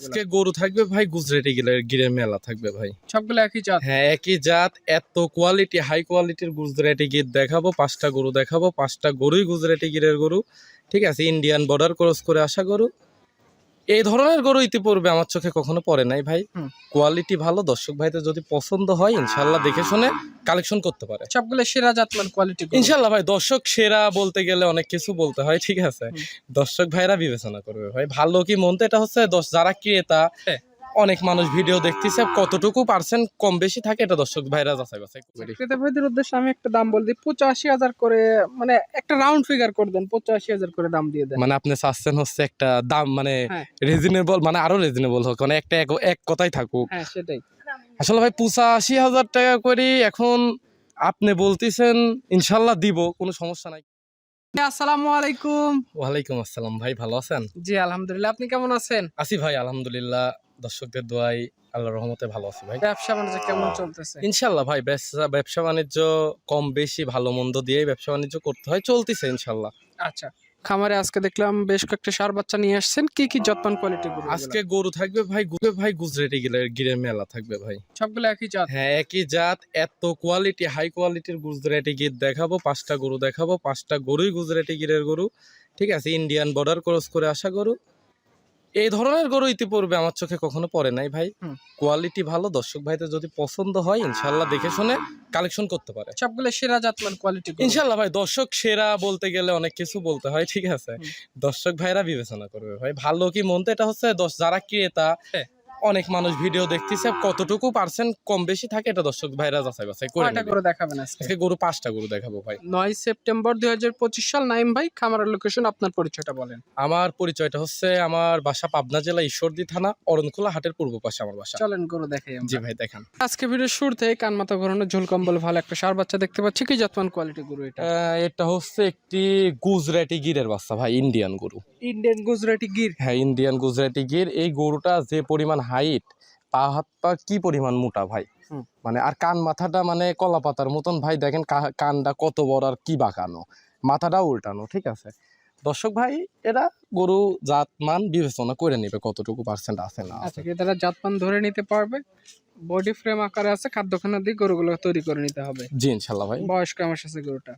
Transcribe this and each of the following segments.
আজকে গরু থাকবে ভাই গুজরাটি গিরের মেলা থাকবে ভাই। সবগুলো একই জাত? হ্যাঁ একই জাত এত কোয়ালিটি হাই কোয়ালিটির গুজরাটি গির দেখাবো পাঁচটা গরু দেখাবো পাঁচটা গরুই গুজরাটি গিরের গরু। ঠিক আছে ইন্ডিয়ান বর্ডার ক্রস করে আসা গরু। এই ধরনের গরু ইতিপূর্বে আমার চোখে কখনো পড়ে নাই ভাই। কোয়ালিটি ভালো দর্শক ভাইদের যদি পছন্দ হয় ইনশাল্লাহ দেখে শুনে কালেকশন করতে পারে। সবগুলো সেরা জাতমান কোয়ালিটি ইনশাল্লাহ ভাই দর্শক সেরা বলতে গেলে অনেক কিছু বলতে হয় ঠিক আছে? দর্শক ভাইরা বিবেচনা করবে ভাই ভালো কি মন তো এটা হচ্ছে যারা ক্রেতা হ্যাঁ। অনেক মানুষ ভিডিও দেখতেছে কতটুকু পার্সেন্ট কম বেশি থাকে এটা দর্শক ভাইরা যাচাই বাছাই করে ক্রেতা ভাইদের উদ্দেশ্যে আমি একটা দাম বল দিই পঁচাশি হাজার করে মানে একটা রাউন্ড ফিগার করে দেন পঁচাশি হাজার করে দাম দিয়ে দেন। মানে আপনি চাচ্ছেন হচ্ছে একটা দাম মানে হ্যাঁ। রিজনেবল মানে আরও রিজনেবল হোক মানে একটা এক- এক কথাই থাকুক। হ্যাঁ সেটাই। আসলে ভাই পঁচাশি হাজার টাকা করে এখন আপনি বলতেছেন ইনশাল্লাহ দিব কোনো সমস্যা নাই। আসসালামু আলাইকুম। ওয়ালাইকুম আসসালাম ভাই ভালো আছেন? জি আলহামদুলিল্লাহ আপনি কেমন আছেন? আছি ভাই আলহামদুলিল্লাহ। দর্শকদের দোয়াই আল্লাহ রহমতে ভালো আছি ভাই। ব্যবসা বাণিজ্য কেমন চলতেছে? ইনশাল্লাহ ভাই ব্যবসা ব্যবসা বাণিজ্য কম বেশি ভালো মন্দ দিয়ে ব্যবসা বাণিজ্য করতে হয় চলতেছে ইনশাল্লাহ আচ্ছা খামারে আজকে দেখলাম বেশ কয়েকটা সার বাচ্চা নিয়ে আসছেন কি কি যত্ন কোয়ালিটি গুলো আজকে গরু থাকবে ভাই গুবে ভাই গুজরাটি গিরের মেলা থাকবে ভাই। সবগুলো একই জাত? হ্যাঁ একই জাত এত কোয়ালিটি হাই কোয়ালিটির গুজরাটি গির দেখাবো পাঁচটা গরু দেখাবো পাঁচটা গরুই গুজরাটি গিরের গরু ঠিক আছে? ইন্ডিয়ান বর্ডার ক্রস করে আসা গরু এই ধরনের গরু ইতিপূর্বে আমার চোখে কখনো পড়ে নাই ভাই। কোয়ালিটি ভালো দর্শক ভাইদের যদি পছন্দ হয় ইনশাল্লাহ দেখে শুনে কালেকশন করতে পারে। সবগুলো সেরা জাতমান কোয়ালিটি ইনশাল্লাহ ভাই দর্শক সেরা বলতে গেলে অনেক কিছু বলতে হয় ঠিক আছে? দর্শক ভাইরা বিবেচনা করবে ভাই ভালো কি মন এটা হচ্ছে যারা ক্রেতা হ্যাঁ। অনেক মানুষ ভিডিও দেখতেছে কতটুকু পার্সেন্ট কম বেশি থাকে এটা দর্শক ভাইরা যাচাই বাছাই করে কয়টা নেবে। করে দেখাবেন আজকে? গরু পাঁচটা গরু দেখাবো ভাই। নয় সেপ্টেম্বর দুই হাজার পঁচিশ সাল নাইম ভাই খামারের লোকেশন আপনার পরিচয়টা বলেন। আমার পরিচয়টা হচ্ছে আমার বাসা পাবনা জেলা ঈশ্বরদী থানা অরণখোলা হাটের পূর্ব পাশে আমার বাসা। চলেন গরু দেখাই। জি ভাই দেখান। আজকে ভিডিওর শুরুতে কান মাথা ঘোরানো ঝোল কম্বল ভালো একটা সার বাচ্চা দেখতে পাচ্ছি। কি জাতমান কোয়ালিটি গরু এটা? এটা হচ্ছে একটি গুজরাটি গিরের বাচ্চা ভাই ইন্ডিয়ান গরু। ইন্ডিয়ান গুজরাটি গির? হ্যাঁ ইন্ডিয়ান গুজরাটি গির। এই গরুটা যে পরিমাণ হাইট পা হাত পা কি পরিমাণ মোটা ভাই? মানে আর কান মাথাটা মানে কলা পাতার মতন ভাই দেখেন কানটা কত বড় আর কি বাঁকানো। মাথাটা উল্টানো ঠিক আছে? দর্শক ভাই এরা গরু জাত মান বিবেচনা করে নেবে কতটুকু পার্সেন্ট আছে না আচ্ছা ক্রেতারা জাতমান ধরে নিতে পারবে বডি ফ্রেম আকারে আছে খাদ্যখানা দিয়ে গরুগুলো তৈরি করে নিতে হবে। জি ইনশাল্লাহ ভাই। বয়স কেমন আছে গরুটা।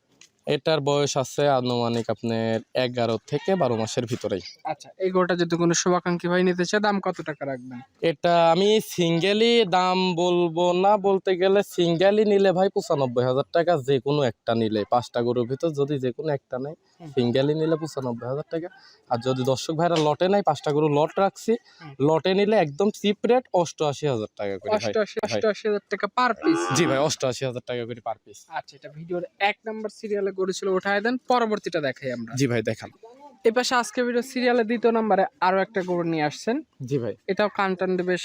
এটার বয়স আছে আনুমানিক আপনার এগারো থেকে বারো মাসের ভিতরেই। আচ্ছা এই গরুটা যদি কোনো শুভাকাঙ্ক্ষী ভাই নিতে চায় দাম কত টাকা রাখবেন? এটা আমি সিঙ্গেলই দাম বলব না বলতে গেলে সিঙ্গেলই নিলে ভাই পঁচানব্বই হাজার টাকা যে কোনো একটা নিলে। পাঁচটা গরুর ভিতর যদি যে কোনো একটা নেয় হুম। সিঙ্গেলই নিলে পঁচানব্বই হাজার টাকা। আর যদি দর্শক ভাইরা লটে নাই পাঁচটা গরু লট রাখছি লটে নিলে একদম চিপ রেট অষ্টআশি হাজার টাকা করে অষ্টআশি হাজার টাকা পার পিস। জি ভাই অষ্টআশি হাজার টাকা করে পার পিস। আচ্ছা এটা ভিডিওর এক নাম্বার সিরিয়ালে গরু ছিল উঠায় দেন পরবর্তীটা দেখাই আমরা। জি ভাই দেখান। এ পাশে আজকে ভিডিও সিরিয়ালে দ্বিতীয় নাম্বারে আরও একটা গরু নিয়ে আসছেন। জি ভাই। এটাও কানটান বেশ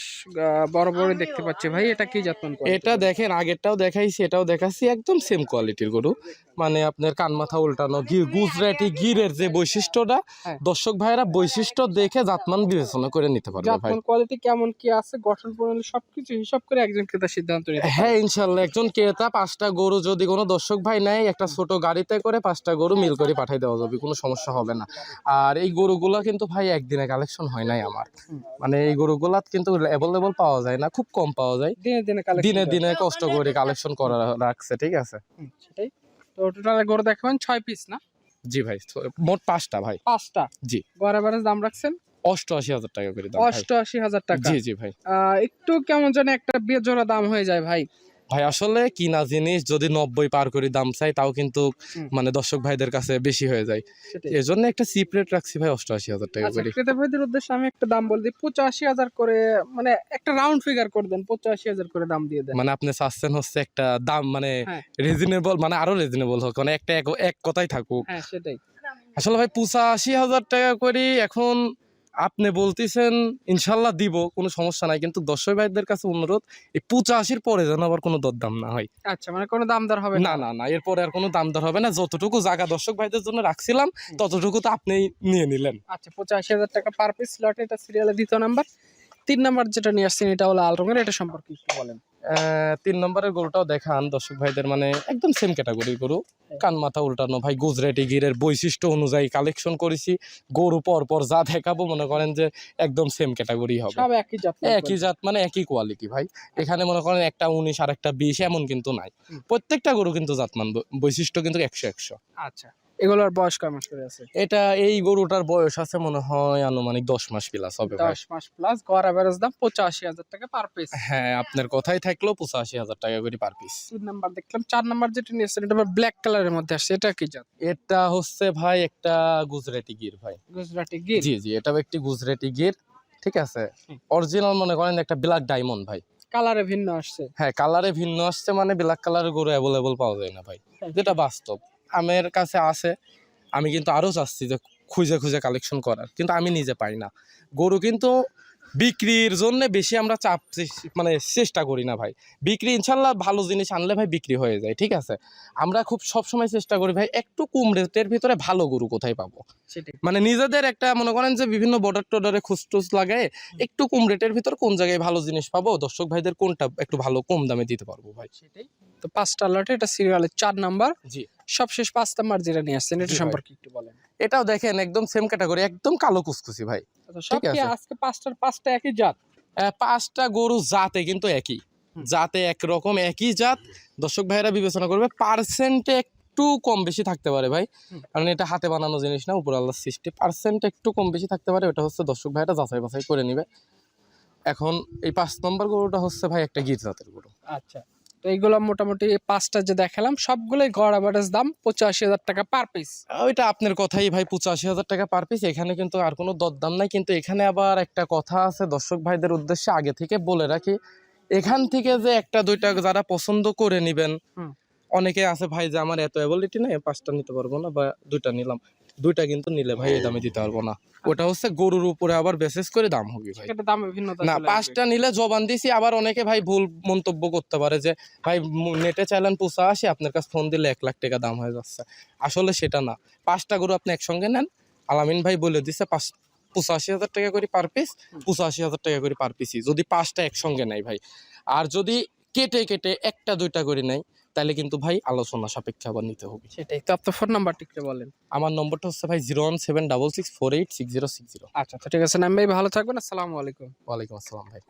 বড় বড় দেখতে পাচ্ছি ভাই এটা কি যত্ন এটা দেখেন আগেরটাও দেখাইছি এটাও দেখাচ্ছি একদম সেম কোয়ালিটির গরু। মানে আপনার কান মাথা উল্টানো গুজরাটি গিরের যে বৈশিষ্ট্যটা হ্যাঁ। দর্শক ভাইরা বৈশিষ্ট্য দেখে জাতমান বিবেচনা করে নিতে পারবে ভাই। কোয়ালিটি কেমন কি আছে গঠন প্রণালী সবকিছু হিসাব করে একজন ক্রেতা সিদ্ধান্ত নিতে হ্যাঁ ইনশাল্লাহ একজন ক্রেতা পাঁচটা গরু যদি কোনো দর্শক ভাই নেয় একটা ছোট গাড়িতে করে পাঁচটা গরু মিল করে পাঠিয়ে দেওয়া যাবে কোনো সমস্যা হবে না। আর এই গরুগুলো কিন্তু ভাই একদিনে কালেকশন হয় নাই আমার। মানে এই গরুগুলা কিন্তু অ্যাভেলেবল পাওয়া যায় না খুব কম পাওয়া যায়। দিনে দিনে দিনে দিনে কষ্ট করে কালেকশন করা রাখছে ঠিক আছে? সেটাই। তো টোটাল গরু দেখাবেন ছয় পিস না? জি ভাই মোট পাঁচটা ভাই। পাঁচটা? জি। গড় এভারেজ দাম রাখছেন? অষ্টআশি হাজার টাকা করে দাম অষ্টআশি হাজার টাকা। জি জি ভাই। একটু কেমন যেন একটা বেজোড়া দাম হয়ে যায় ভাই। ভাই আসলে কিনা জিনিস যদি নব্বই পার করে দাম চাই তাও কিন্তু মানে দর্শক ভাইদের কাছে বেশি হয়ে যায়। এই জন্য একটা সিপ রেট রাখছি ভাই অষ্টআশি হাজার টাকা আচ্ছা করে। ক্রেতা ভাইদের উদ্দেশ্যে আমি একটা দাম বল দিই পঁচাশি হাজার করে মানে একটা রাউন্ড ফিগার করে দেন পঁচাশি হাজার করে দাম দিয়ে দেন। মানে আপনি চাচ্ছেন হচ্ছে একটা দাম মানে হ্যাঁ। রিজনেবল মানে আরও রিজনেবল হোক মানে একটা এক- এক কথাই থাকুক। হ্যাঁ সেটাই। আসলে ভাই পঁচাশি হাজার টাকা করে এখন আপনি বলতেছেন ইনশাল্লাহ দিব কোনো সমস্যা নাই। কিন্তু দর্শক ভাইদের কাছে অনুরোধ এই পঁচাশির পরে যেন আবার কোনো দরদাম না হয়। আচ্ছা মানে কোনো দাম দর হবে না না না এরপরে আর কোনো দাম দর হবে না। যতটুকু জায়গা দর্শক ভাইদের জন্য রাখছিলাম ততটুকু তো আপনি নিয়ে নিলেন। আচ্ছা পঁচাশি হাজার টাকা পার পিস। স্লট এটা সিরিয়ালে দ্বিতীয় নাম্বার তিন নাম্বার যেটা নিয়ে আসছেন এটা হলো আল রঙের এটা সম্পর্কে একটু বলেন। তিন নম্বরের গরুটাও দেখান দর্শক ভাইদের মানে একদম সেম ক্যাটাগরি গরু। কান মাথা উল্টানো ভাই গুজরাটি গিরের বৈশিষ্ট্য অনুযায়ী কালেকশন করেছি। গরু পর পর যা দেখাবো মনে করেন যে একদম সেম ক্যাটাগরি হবে। একই জাত একই জাত মানে একই কোয়ালিটি ভাই। এখানে মনে করেন একটা উনিশ আর একটা বিশ এমন কিন্তু নাই। প্রত্যেকটা গরু কিন্তু জাতমান বৈশিষ্ট্য কিন্তু একশো একশো। আচ্ছা। এগুলোর বয়স করে আছে? এটা এই গরুটার বয়স আছে মনে হয় আনুমানিক দশ মাস প্লাস হবে দশ মাস প্লাস গড় অ্যাভারেজ দাম পঁচাশি হাজার টাকা পার পিস হ্যাঁ আপনার কথাই থাকল পঁচাশি হাজার টাকা করে পার পিস তিন নাম্বার দেখলাম চার নাম্বার যেটা নিয়েছেন এটা ব্ল্যাক কালারের মধ্যে আসছে এটা কি জাত? এটা হচ্ছে ভাই একটা গুজরাটি গির ভাই। গুজরাটি গির? জি জি এটাও একটি গুজরাটি গির ঠিক আছে? অরিজিনাল মনে করেন একটা ব্ল্যাক ডায়মন্ড ভাই। কালারে ভিন্ন আসছে। হ্যাঁ কালারে ভিন্ন আসছে মানে ব্ল্যাক কালারের গরু অ্যাভেলেবল পাওয়া যায় না ভাই। যেটা বাস্তব। আমার কাছে আছে আমি কিন্তু আরও চাচ্ছি যে খুঁজে খুঁজে কালেকশন করার, কিন্তু আমি নিজে পাই না। গরু কিন্তু বিক্রির জন্য বেশি আমরা চাপ মানে চেষ্টা করি না ভাই। বিক্রি ইনশাল্লাহ ভালো জিনিস আনলে ভাই বিক্রি হয়ে যায় ঠিক আছে? আমরা খুব সব সময় চেষ্টা করি ভাই একটু কম রেটের ভিতরে ভালো গরু কোথায় পাবো। মানে নিজেদের একটা মনে করেন যে বিভিন্ন বর্ডার টর্ডারে খুচটুস লাগায় একটু কম রেটের ভিতর কোন জায়গায় ভালো জিনিস পাবো দর্শক ভাইদের কোনটা একটু ভালো কম দামে দিতে পারব ভাই? সেটাই। তো পাঁচটা লটে এটা সিরিয়ালের চার নাম্বার। জি। সবশেষ পাঁচ নাম্বার যেটা নিয়ে আসছেন এটা সম্পর্কে একটু বলেন। এটাও দেখেন একদম সেম ক্যাটাগরি একদম কালো কুসকুসি ভাই। আচ্ছা, ঠিক আছে। আজকে পাঁচটার পাঁচটা একই জাত? পাঁচটা গরু জাতে কিন্তু একই। জাতে একরকম একই জাত। দর্শক ভাইরা বিবেচনা করবে পার্সেন্টে একটু কম বেশি থাকতে পারে ভাই। কারণ এটা হাতে বানানো জিনিস না উপর আল্লাহ সৃষ্টি। পার্সেন্ট একটু কম বেশি থাকতে পারে ওটা হচ্ছে দর্শক ভাইরা যাচাই বাছাই করে নিবে। এখন এই পাঁচ নম্বর গরুটা হচ্ছে ভাই একটা গির জাতের গরু। আচ্ছা। তো এইগুলো মোটামুটি পাঁচটা যে দেখালাম সবগুলোই গড় অ্যাভারেজ দাম পঁচাশি হাজার টাকা পার পিস ওইটা আপনার কথাই ভাই পঁচাশি হাজার টাকা পার পিস এখানে কিন্তু আর কোনো দরদাম নাই কিন্তু এখানে আবার একটা কথা আছে দর্শক ভাইদের উদ্দেশ্যে আগে থেকে বলে রাখি। এখান থেকে যে একটা দুইটা যারা পছন্দ করে নিবেন অনেকে আছে ভাই যে আমার এত অ্যাবিলিটি নেই পাঁচটা নিতে পারব না বা দুইটা নিলাম। দুইটা কিন্তু নিলে ভাই এই দামে দিতে পারব না। ওটা হচ্ছে গরুর উপরে আবার বেসেস করে দাম হবে ভাই। না পাঁচটা নিলে জবান দিছি আবার অনেকে ভাই ভুল মন্তব্য করতে পারে যে ভাই নেটে চাইলেন পুষা আসি আপনার কাছে ফোন দিলে এক লাখ টাকা দাম হয়ে যাচ্ছে। আসলে সেটা না। পাঁচটা গরু আপনি একসঙ্গে নেন আলামিন ভাই বলে দিছে পাঁচ পঁচাশি হাজার টাকা করে পার পিস পঁচাশি হাজার টাকা করে পার পিসি যদি পাঁচটা একসঙ্গে নেয় ভাই। আর যদি কেটে কেটে একটা দুইটা করে নেয় তাহলে কিন্তু ভাই আলোচনা সাপেক্ষে আবার নিতে হবে। সেটাই। তো আপনার ফোন নাম্বারটা একটু বলেন। আমার নম্বরটা হচ্ছে ভাই zero one seven double six four eight six zero six zero আচ্ছা তো ঠিক আছে। নাম ভাই ভালো থাকবেন। আসসালামু আলাইকুম। ওয়ালাইকুম আসসালাম ভাই।